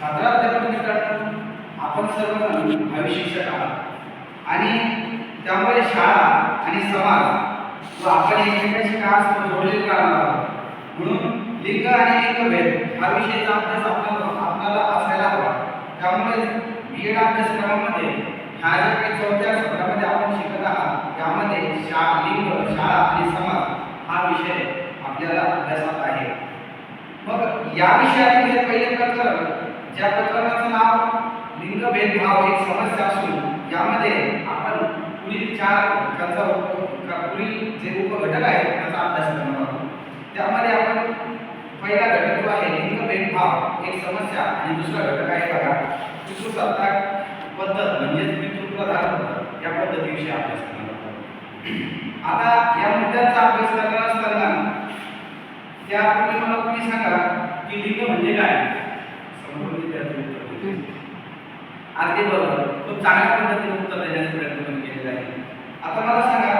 छात्राध्यापक मित्रांनो आपण सर्वजण भावी शिक्षक आहात. आणि त्यामुळे शाळा आणि समाज व आपण एकमेकांशी खास जोडलेले राहणार आहोत. म्हणून लिंग आणि लिंगभेद हा विषयाचा अभ्यास आपल्याला आपल्याला असायला हवा. त्यामुळे बी एड अभ्यासक्रमामध्ये ह्या ज्या काही चौथ्या सत्रामध्ये आपण शिकत आहात त्यामध्ये शा लिंग शाळा आणि समाज हा विषय आपल्याला अभ्यासात आहे. मग या विषयातील पहिले ज्या प्रकरणाचं नाव लिंग भेदभाव एक समस्या असून यामध्ये आपण पुढील चार घटकांचा पुढील जे उपघटक आहेत त्याचा अभ्यास करणार आहोत. त्यामध्ये आपण पहिला घटक जो आहे लिंग भेदभाव एक समस्या आणि दुसरा घटक आहे बघा. पितृसत्ता पद्धत म्हणजेच पितृप्रधान पद्धत या पद्धतीविषयी अभ्यास करणार आहोत. आता या मुद्द्यांचा अभ्यास करणार असताना त्यापूर्वी मला तुम्ही सांगा की लिंग म्हणजे काय? संपूर्ण अगदी बरोबर. खूप चांगल्या पद्धतीने उत्तर देण्याचा प्रयत्न तुम्ही केलेला आहे. आता मला सांगा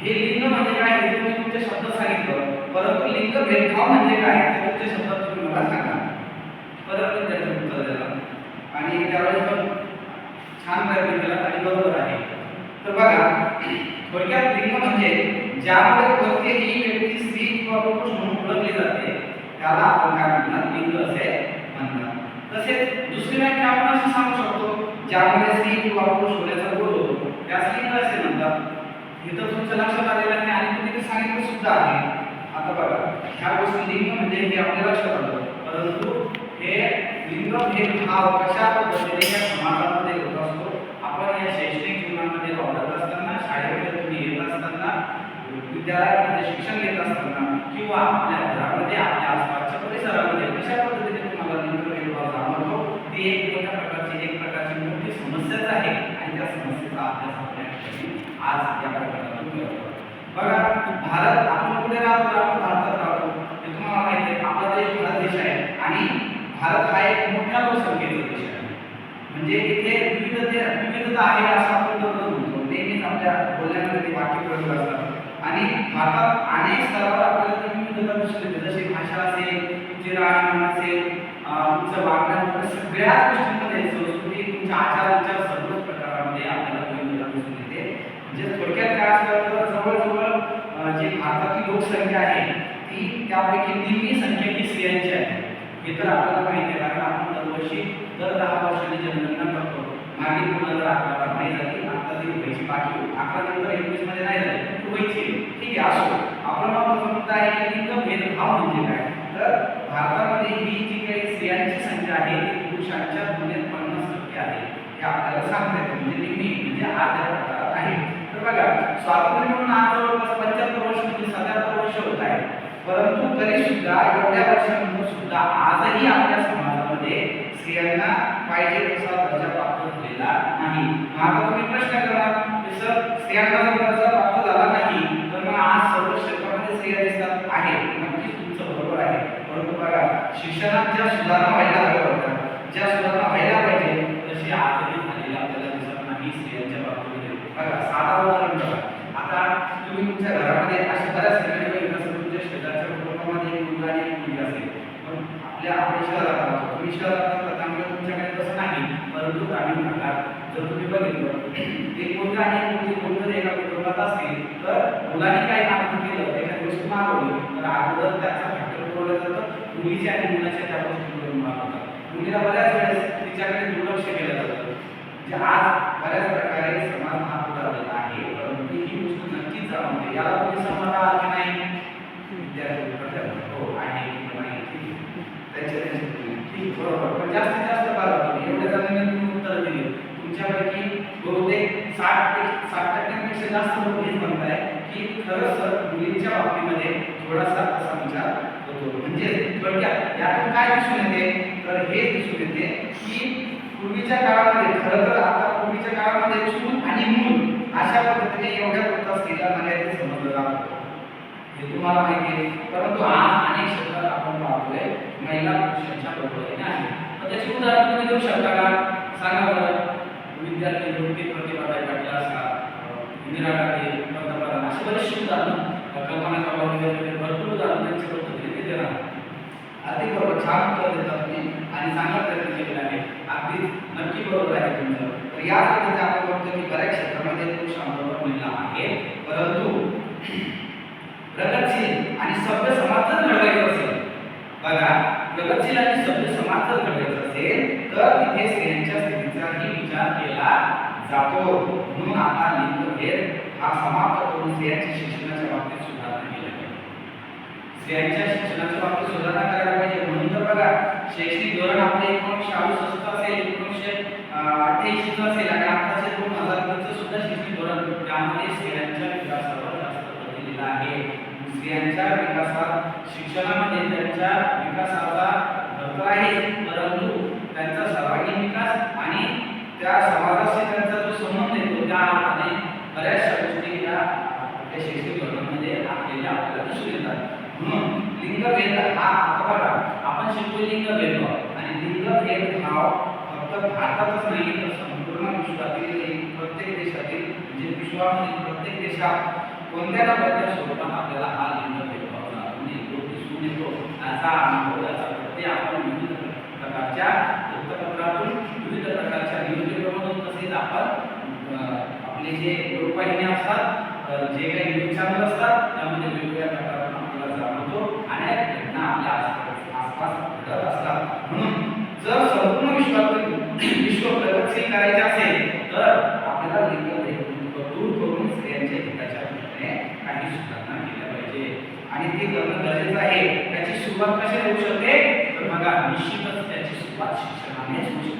हे लिंग म्हणजे काय हे तुम्ही तुमचे शब्द सांगितलं. परंतु लिंग भेदभाव म्हणजे काय ते तुमचे शब्द तुम्ही मला सांगा. परत त्याचं उत्तर द्यायला आणि त्यावेळेस पण छान प्रयत्न केला आणि बरोबर आहे. तर बघा थोडक्यात लिंग म्हणजे ज्यामध्ये कोणतीही व्यक्ती स्त्री किंवा पुरुष म्हणून ओळखली जाते त्याला आपण काय म्हणणार लिंग असे म्हणतात तसेच दुसरी व्याख्या आपण अशी सांगू शकतो ज्यामध्ये स्त्री किंवा पुरुष होण्याचा बोध होतो. त्या लिंग असे म्हणतात हे तर लक्षात आलेलं आहे आणि तुम्ही ते सांगितलं सुद्धा आहे. आता बघा ह्या गोष्टी लिंग म्हणजे हे आपल्या लक्षात आलं परंतु हे लिंग भेदभाव कशा पद्धतीने या समाजामध्ये होत असतो आपण या शैक्षणिक जीवनामध्ये वावरत असताना शाळेमध्ये तुम्ही येत असताना विद्यालयामध्ये शिक्षण घेत असताना किंवा आपल्या घरामध्ये आपल्या आसपास परिसरामध्ये कशा पद्धतीने तुम्हाला लिंग भेदभाव जाणवतो ती एक मोठ्या प्रकारची एक प्रकारची मोठी समस्याच आहे आणि त्या आपल्या अभ्यास आज या प्रकरणातून करतो बघा भारत आपण कुठे राहतो? आपण भारतात राहतो. हे तुम्हाला माहिती आहे. आपला देश भारत देश आहे. आणि भारत हा एक मोठ्या लोकसंख्येचा देश आहे. म्हणजे इथे विविधते विविधता आहे असं आपण दररोज म्हणतो नेहमीच आपल्या बोलण्यामध्ये ते वाक्य प्रयोग असतात. आणि भारतात अनेक स्तरावर आपल्याला ती विविधता दिसून येते. जशी भाषा असेल तुमचे राहणीमान असेल तुमचं वागणं वगैरे सगळ्याच गोष्टींमध्ये संस्कृती तुमच्या आचार विचार सर्वच प्रकारामध्ये आपल्याला विविधता दिसून येते म्हणजे थोडक्यात काय असतं तर जवळजवळ अं, जी भारताची लोकसंख्या आहे ती त्यापैकी निम्मी संख्या ही स्त्रियांची आहे. हे तर आपल्याला माहिती आहे कारण आपण दरवर्षी दर दहा वर्षांनी जनगणना करतो मागे दोन हजार अकराला नाही झाली आता ती व्हायची बाकी अकरा नंतर एकवीसमध्ये नाही झाली ती व्हायची ठीक आहे असो. आपण महत्त्वाचा मुद्दा आहे की लिंग भेदभाव म्हणजे काय? तर भारतामध्ये ही जी काही स्त्रियांची संख्या आहे ती पुरुषांच्या तुलनेत पन्नास टक्के आहे. हे आपल्याला सांगता येतं म्हणजे निम्मी म्हणजे अर्ध्या प्रकारात आहे. तर बघा स्वातंत्र्य म्हणून आज जवळपास पंच्याहत्तर वर्ष म्हणजे सत्याहत्तर वर्ष होत आहे परंतु तरी सुद्धा एवढ्या वर्षांमधून सुद्धा आजही आपल्या समाजामध्ये स्त्रियांना पाहिजे तसा दर्जा प्राप्त झालेला नाही. आता तुम्ही प्रश्न करा की सर स्त्रियांना जर दर्जा प्राप्त झाला नाही तर मग आज सर्व क्षेत्रामध्ये स्त्रिया दिसतात. आहे. नक्कीच तुमचं बरोबर आहे. परंतु बघा शिक्षणात ज्या सुधारणा व्हायला हव्या होत्या ज्या सुधारणा व्हायला पाहिजे तशी आजही झालेल्या आपल्याला दिसत नाही स्त्रियांच्या बाबतीमध्ये. बघा साधा उदाहरण बघा. आता तुम्ही तुमच्या घरामध्ये अशा बऱ्याच ठिकाणी बघितलं असेल तुमच्या शेजारच्या कुटुंबामध्ये एक मुलगा आणि एक मुलगी असेल म्हणजे पण आपण शहरात राहतो तुम्ही शहरात राहता त्यामुळे तुमच्याकडे तसं नाही. परंतु ग्रामीण भागात जर तुम्ही बघितलं एक कोणतं आणि एक कोणतं एका कुटुंबात असतील तर मुलांनी काय काम केलं एखादी वस्तू मागवली तर अगोदर त्याचा फॅक्टर पुरवलं जातं. मुलीच्या आणि मुलाच्या त्या गोष्टी मागवतात. मुलीला बऱ्याच वेळेस तिच्याकडे दुर्लक्ष केलं जातं. म्हणजे आज बऱ्याच प्रकारे समाज हा पुढारलेला आहे परंतु ही गोष्ट नक्कीच जाणवते. याला तुम्ही सहमत आहात की नाही? ठीक बरोबर. पण जास्तीत जास्त एवढ्या जणांनी तुम्ही उत्तर दिली. तुमच्यापैकी बहुतेक साठ ते साठ टक्क्यांपेक्षा जास्त लोक हेच म्हणताय की सर मुलींच्या बाबतीमध्ये थोडासा असा विचार होतो. म्हणजे थोडक्यात यातून काय दिसून येते? तर हे दिसून येते की पूर्वीच्या काळामध्ये खरं तर आता पूर्वीच्या काळामध्ये चूल आणि मूल अशा पद्धतीने एवढ्या पुरता स्त्रीला मर्यादित समजलं जात हे तुम्हाला माहिती आहे. परंतु आज पहिला महिला पुरुषांच्या बरोबरीने आहे. तर त्याची उदाहरण तुम्ही देऊ शकता का? सांगा बरं. विद्यार्थी वृत्ती प्रतिभाताई पाटील असा इंदिरा गांधी पंतप्रधान अशी बरीचशी उदाहरणं. कल्पना चावला वगैरे भरपूर उदाहरणं त्यांच्या पद्धतीने ते देणार अगदी बरोबर. छान उत्तर देतात तुम्ही आणि चांगला प्रयत्न केलेला आहे. अगदी नक्की बरोबर आहे तुमचं. तर या पद्धतीने आपण बघतो की बऱ्याच क्षेत्रामध्ये पुरुषांबरोबर महिला आहे परंतु प्रगतशील आणि सभ्य समाज जर घडवायचा असेल बघा प्रगतशील आणि सभ्य समाज जर घडवायचा असेल तर तिथे स्त्रियांच्या स्थितीचाही विचार केला जातो. म्हणून आता लिंगभेद हा समाप्त करून स्त्रियांच्या शिक्षणाच्या बाबतीत सुधारणा केली पाहिजे स्त्रियांच्या शिक्षणाच्या बाबतीत सुधारणा करायला पाहिजे. म्हणून तर बघा शैक्षणिक धोरण आपले एकोणीसशे अडुसष्ट असेल एकोणीसशे अठ्ठ्याऐंशीचं असेल आणि आताचे दोन हजार वीसचं सुद्धा शैक्षणिक धोरण त्यामध्ये स्त्रियांच्या विकासावर जास्त भर दिलेला आहे स्त्रियांच्या विकासात शिक्षणामध्ये त्यांच्या विकासाचा भर तर आहे परंतु त्यांचा सर्वांगीण विकास आणि त्या समाजाशी त्यांचा जो संबंध येतो त्या अर्थाने बऱ्याचशा गोष्टी या आपल्या शैक्षणिक धोरणामध्ये आखलेल्या आपल्याला दिसून येतात म्हणून लिंगभेद हा आता बघा. आपण शिकतो लिंगभेद आणि लिंगभेद हा फक्त भारतातच नाही तर संपूर्ण विश्वातील प्रत्येक देशातील म्हणजे विश्वामध्ये प्रत्येक देशात कोणत्या ना कोणत्या स्वरूपात आपल्याला हा लिंगभेद भाव दिसून येतो असा अनुभव याचा प्रत्यय आपण विविध प्रकारच्या वृत्तपत्रातून विविध प्रकारच्या न्यूजपेपरमधून तसेच आपण आपले जे लोकवाहिन्या असतात जे काही न्यूज चॅनल असतात त्यामध्ये वेगवेगळ्या प्रकारातून आपल्याला अनेक घटना आपल्या आसपास घडत असतात म्हणून जर संपूर्ण विश्वातील विश्व प्रगतशील करायचे असेल तर आपल्याला लिंगभेद दूर करून स्त्रियांच्या हिताच्या दृष्टीने काही सुधारणा केल्या पाहिजे. आणि ते करणं गरजेचं आहे. त्याची सुरुवात कशी होऊ शकते? तर बघा निश्चितच त्याची सुरुवात शिक्षणानेच होऊ शकते.